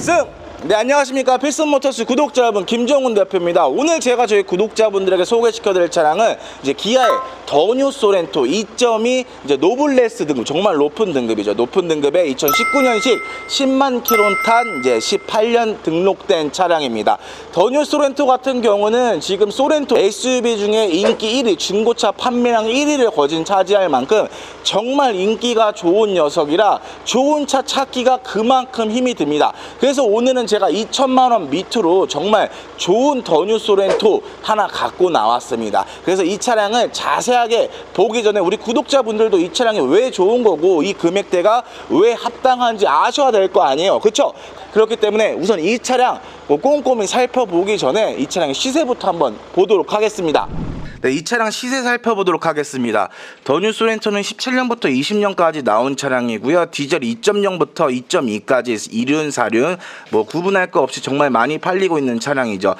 필승! 네 안녕하십니까. 필승모터스 구독자 여러분 김정훈 대표입니다. 오늘 제가 저희 구독자분들에게 소개시켜 드릴 차량은 이제 기아의 더뉴 소렌토 2.2 이제 노블레스 등급 정말 높은 등급이죠. 높은 등급의 2019년식 10만 킬로 탄 이제 18년 등록된 차량입니다. 더뉴 소렌토 같은 경우는 지금 소렌토 SUV 중에 인기 1위 중고차 판매량 1위를 거진 차지할 만큼 정말 인기가 좋은 녀석이라 좋은 차 찾기가 그만큼 힘이 듭니다. 그래서 오늘은 제가 2천만 원 밑으로 정말 좋은 더뉴 소렌토 하나 갖고 나왔습니다. 그래서 이 차량을 자세하게 보기 전에 우리 구독자분들도 이 차량이 왜 좋은 거고 이 금액대가 왜 합당한지 아셔야 될 거 아니에요. 그렇죠? 그렇기 때문에 우선 이 차량 뭐 꼼꼼히 살펴보기 전에 이 차량의 시세부터 한번 보도록 하겠습니다. 네, 이 차량 시세 살펴보도록 하겠습니다. 더뉴 소렌토는 17년부터 20년까지 나온 차량이고요. 디젤 2.0부터 2.2까지 2륜, 4륜 뭐 구분할 거 없이 정말 많이 팔리고 있는 차량이죠.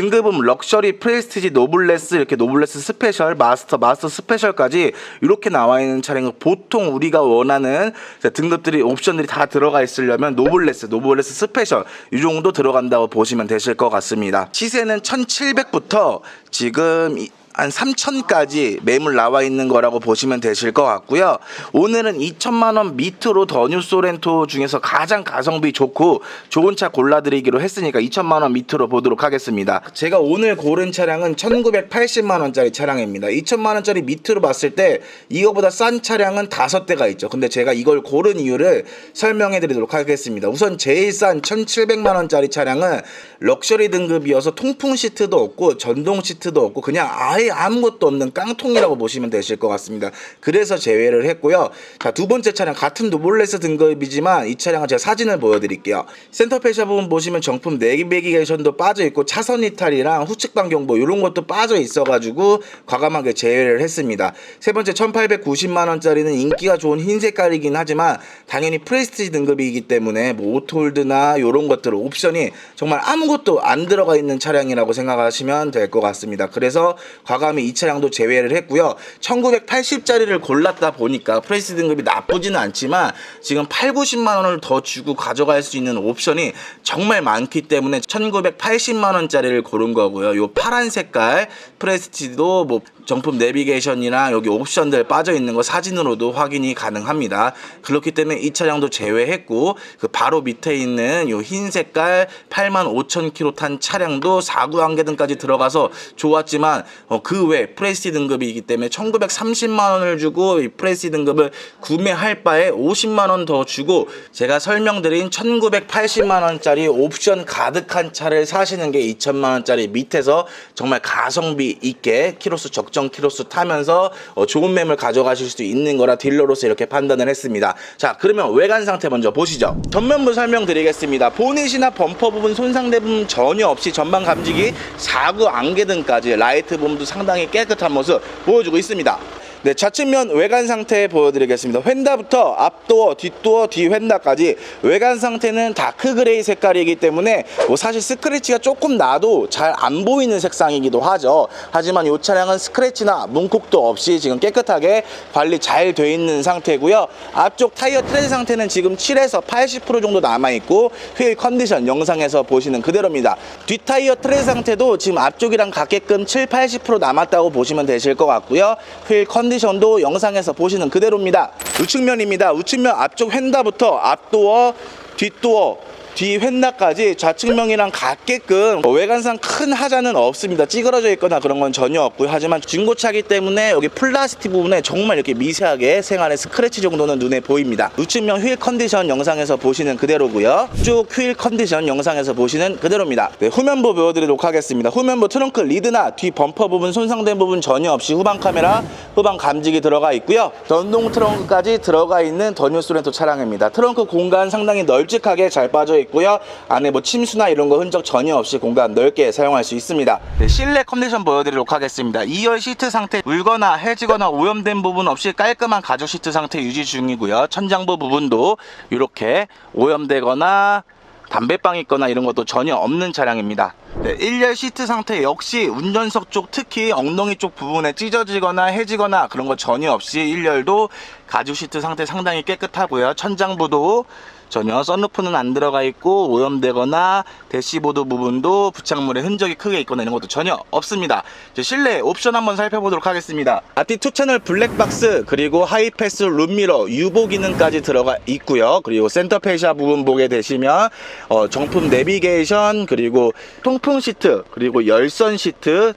등급은 럭셔리, 프레스티지, 노블레스 이렇게 노블레스 스페셜, 마스터, 마스터 스페셜까지 이렇게 나와 있는 차량은 보통 우리가 원하는 등급들이 옵션들이 다 들어가 있으려면 노블레스, 노블레스 스페셜 이 정도 들어간다고 보시면 되실 것 같습니다. 시세는 1,700부터 지금 이- 한 3천까지 매물 나와 있는 거라고 보시면 되실 것 같고요. 오늘은 2천만 원 밑으로 더뉴 소렌토 중에서 가장 가성비 좋고 좋은 차 골라드리기로 했으니까 2천만 원 밑으로 보도록 하겠습니다. 제가 오늘 고른 차량은 1,980만 원짜리 차량입니다. 2천만 원짜리 밑으로 봤을 때 이거보다 싼 차량은 다섯 대가 있죠. 근데 제가 이걸 고른 이유를 설명해 드리도록 하겠습니다. 우선 제일 싼 1,700만 원짜리 차량은 럭셔리 등급이어서 통풍 시트도 없고 전동 시트도 없고 그냥 아예 아무것도 없는 깡통이라고 보시면 되실 것 같습니다. 그래서 제외를 했고요. 자, 두 번째 차량 같은 노블레스 등급이지만 이 차량은 제가 사진을 보여드릴게요. 센터페샤 부분 보시면 정품 내비게이션도 빠져 있고 차선 이탈이랑 후측방 경보 이런 것도 빠져 있어가지고 과감하게 제외를 했습니다. 세 번째 1,890만 원짜리는 인기가 좋은 흰 색깔이긴 하지만 당연히 프레스티지 등급이기 때문에 뭐 오토홀드나 이런 것들 옵션이 정말 아무것도 안 들어가 있는 차량이라고 생각하시면 될 것 같습니다. 그래서 과 감히 이 차량도 제외를 했고요. 1980짜리를 골랐다 보니까 프레스 등급이 나쁘지는 않지만 지금 8, 90만 원을 더 주고 가져갈 수 있는 옵션이 정말 많기 때문에 1980만 원짜리를 고른 거고요. 요 파란 색깔 프레스티도 뭐 정품 내비게이션이랑 여기 옵션들 빠져 있는 거 사진으로도 확인이 가능합니다. 그렇기 때문에 이 차량도 제외했고 그 바로 밑에 있는 요 흰 색깔 8만 5천 킬로 탄 차량도 4구 안개등까지 들어가서 좋았지만 어, 그외 프레스티 등급이기 때문에 1930만 원을 주고 이 프레스티 등급을 구매할 바에 50만 원 더 주고 제가 설명드린 1980만 원짜리 옵션 가득한 차를 사시는 게 2천만 원짜리 밑에서 정말 가성비 있게 키로수 적정 키로수 타면서 어, 좋은 매물 가져가실 수 있는 거라 딜러로서 이렇게 판단을 했습니다. 자 그러면 외관 상태 먼저 보시죠. 전면부 설명드리겠습니다. 보닛이나 범퍼 부분 손상대 부분 전혀 없이 전방 감지기 4구 안개 등까지 라이트 부분도 상당히 깨끗한 모습 보여주고 있습니다. 네, 좌측면 외관 상태 보여드리겠습니다. 휀다부터 앞도어, 뒷도어, 뒤휀다까지 외관 상태는 다크 그레이 색깔이기 때문에 뭐 사실 스크래치가 조금 나도 잘 안 보이는 색상이기도 하죠. 하지만 이 차량은 스크래치나 문콕도 없이 지금 깨끗하게 관리 잘 돼 있는 상태고요. 앞쪽 타이어 트레드 상태는 지금 7에서 80% 정도 남아있고 휠 컨디션 영상에서 보시는 그대로입니다. 뒷 타이어 트레드 상태도 지금 앞쪽이랑 같게끔 7, 80% 남았다고 보시면 되실 것 같고요. 휠 컨디션도 영상에서 보시는 그대로입니다. 우측면입니다. 우측면 앞쪽 휀다부터 앞도어, 뒷도어, 뒤 휀다까지 좌측면이랑 같게끔 뭐 외관상 큰 하자는 없습니다. 찌그러져 있거나 그런 건 전혀 없고요. 하지만 중고차기 때문에 여기 플라스틱 부분에 정말 이렇게 미세하게 생활의 스크래치 정도는 눈에 보입니다. 우측면 휠 컨디션 영상에서 보시는 그대로고요. 쭉 휠 컨디션 영상에서 보시는 그대로입니다. 네, 후면부 보여드리도록 하겠습니다. 후면부 트렁크 리드나 뒤 범퍼 부분 손상된 부분 전혀 없이 후방 카메라, 후방 감지기 들어가 있고요. 전동 트렁크까지 들어가 있는 더뉴 소렌토 차량입니다. 트렁크 공간 상당히 널찍하게 잘 빠져 있고 요. 안에 뭐 침수나 이런 거 흔적 전혀 없이 공간 넓게 사용할 수 있습니다. 네, 실내 컨디션 보여드리도록 하겠습니다. 2열 시트 상태 울거나 해지거나 오염된 부분 없이 깔끔한 가죽 시트 상태 유지 중이고요. 천장부 부분도 이렇게 오염되거나 담배빵 있거나 이런 것도 전혀 없는 차량입니다. 네, 1열 시트 상태 역시 운전석 쪽 특히 엉덩이 쪽 부분에 찢어지거나 해지거나 그런 거 전혀 없이 1열도 가죽 시트 상태 상당히 깨끗하고요. 천장부도 전혀 썬루프는 안 들어가 있고 오염되거나 대시보드 부분도 부착물의 흔적이 크게 있거나 이런 것도 전혀 없습니다. 실내 옵션 한번 살펴보도록 하겠습니다. 앞뒤 투 채널 블랙박스 그리고 하이패스 룸미러 유보 기능까지 들어가 있고요. 그리고 센터 페시아 부분 보게 되시면 어, 정품 내비게이션 그리고 통풍 시트 그리고 열선 시트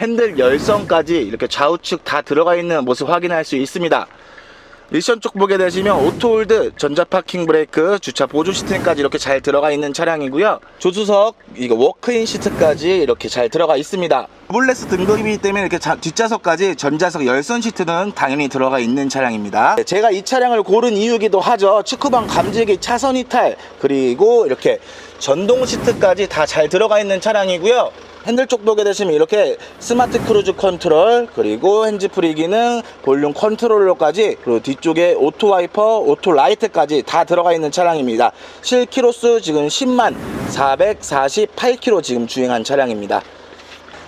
핸들 열선까지 이렇게 좌우측 다 들어가 있는 모습 확인할 수 있습니다. 미션 쪽 보게 되시면 오토홀드, 전자 파킹 브레이크, 주차 보조 시스템까지 이렇게 잘 들어가 있는 차량이고요. 조수석, 이거 워크인 시트까지 이렇게 잘 들어가 있습니다. 블레스 등급이기 때문에 이렇게 자- 뒷좌석까지 전자석 열선 시트는 당연히 들어가 있는 차량입니다. 네, 제가 이 차량을 고른 이유기도 하죠. 측후방 감지기 차선 이탈 그리고 이렇게 전동 시트까지 다 잘 들어가 있는 차량이고요. 핸들 쪽 보게 되시면 이렇게 스마트 크루즈 컨트롤 그리고 핸즈프리 기능 볼륨 컨트롤러까지 그리고 뒤쪽에 오토 와이퍼 오토 라이트까지 다 들어가 있는 차량입니다. 실 키로수 지금 10만 448km 지금 주행한 차량입니다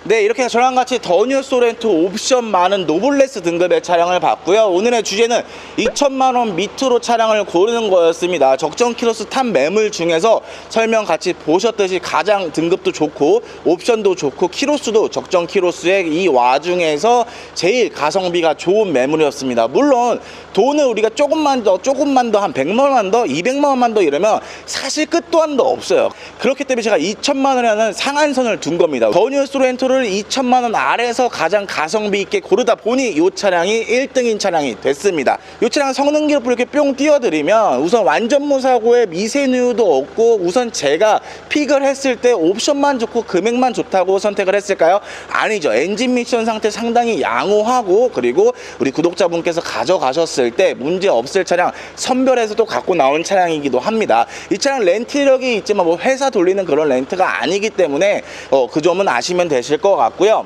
네 이렇게 저랑 같이 더뉴 소렌토 옵션 많은 노블레스 등급의 차량을 봤고요. 오늘의 주제는 2천만원 밑으로 차량을 고르는 거였습니다. 적정 키로수 탄 매물 중에서 설명 같이 보셨듯이 가장 등급도 좋고 옵션도 좋고 키로수도 적정 키로수의 이 와중에서 제일 가성비가 좋은 매물이었습니다. 물론 돈을 우리가 조금만 더 조금만 더 한 100만 원 더 200만 원만 더 이러면 사실 끝도 한도 없어요. 그렇기 때문에 제가 2천만 원이라는 상한선을 둔 겁니다. 더뉴 소렌토를 2천만 원 아래에서 가장 가성비 있게 고르다 보니 이 차량이 1등인 차량이 됐습니다. 이 차량 성능 기록부 이렇게 뿅 띄워드리면 우선 완전 무 사고에 미세누유도 없고 우선 제가 픽을 했을 때 옵션만 좋고 금액만 좋다고 선택을 했을까요? 아니죠. 엔진 미션 상태 상당히 양호하고 그리고 우리 구독자분께서 가져가셨을 때 문제 없을 차량 선별해서도 갖고 나온 차량이기도 합니다. 이 차량 렌트력이 있지만 뭐 회사 돌리는 그런 렌트가 아니기 때문에 어, 그 점은 아시면 되실 것 같고요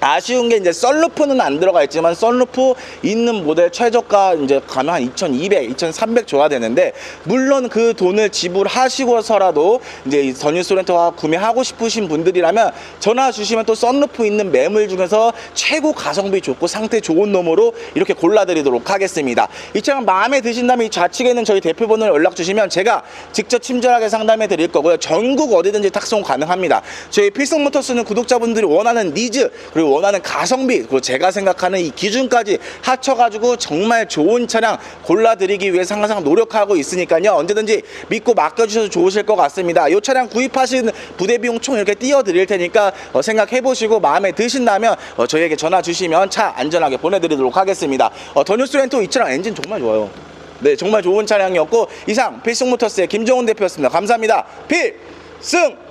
아쉬운 게 이제 썬루프는 안 들어가 있지만 썬루프 있는 모델 최저가 이제 가면 한 2,200, 2,300 줘야 되는데 물론 그 돈을 지불하시고서라도 이제 이 더뉴스 렌터와 구매하고 싶으신 분들이라면 전화 주시면 또 썬루프 있는 매물 중에서 최고 가성비 좋고 상태 좋은 놈으로 이렇게 골라드리도록 하겠습니다. 이 차량 마음에 드신다면 이 좌측에 있는 저희 대표번호를 연락 주시면 제가 직접 친절하게 상담해 드릴 거고요. 전국 어디든지 탁송 가능합니다. 저희 필승모터스는 구독자분들이 원하는 니즈 그리고 원하는 가성비 그리고 제가 생각하는 이 기준까지 합쳐가지고 정말 좋은 차량 골라드리기 위해서 항상 노력하고 있으니까요. 언제든지 믿고 맡겨주셔도 좋으실 것 같습니다. 이 차량 구입하신 부대 비용 총 이렇게 띄워드릴 테니까 어, 생각해보시고 마음에 드신다면 어, 저희에게 전화 주시면 차 안전하게 보내드리도록 하겠습니다. 어, 더 뉴스 렌토 이 차량 엔진 정말 좋아요. 네, 정말 좋은 차량이었고 이상 필승모터스의 김정훈 대표였습니다. 감사합니다. 필승!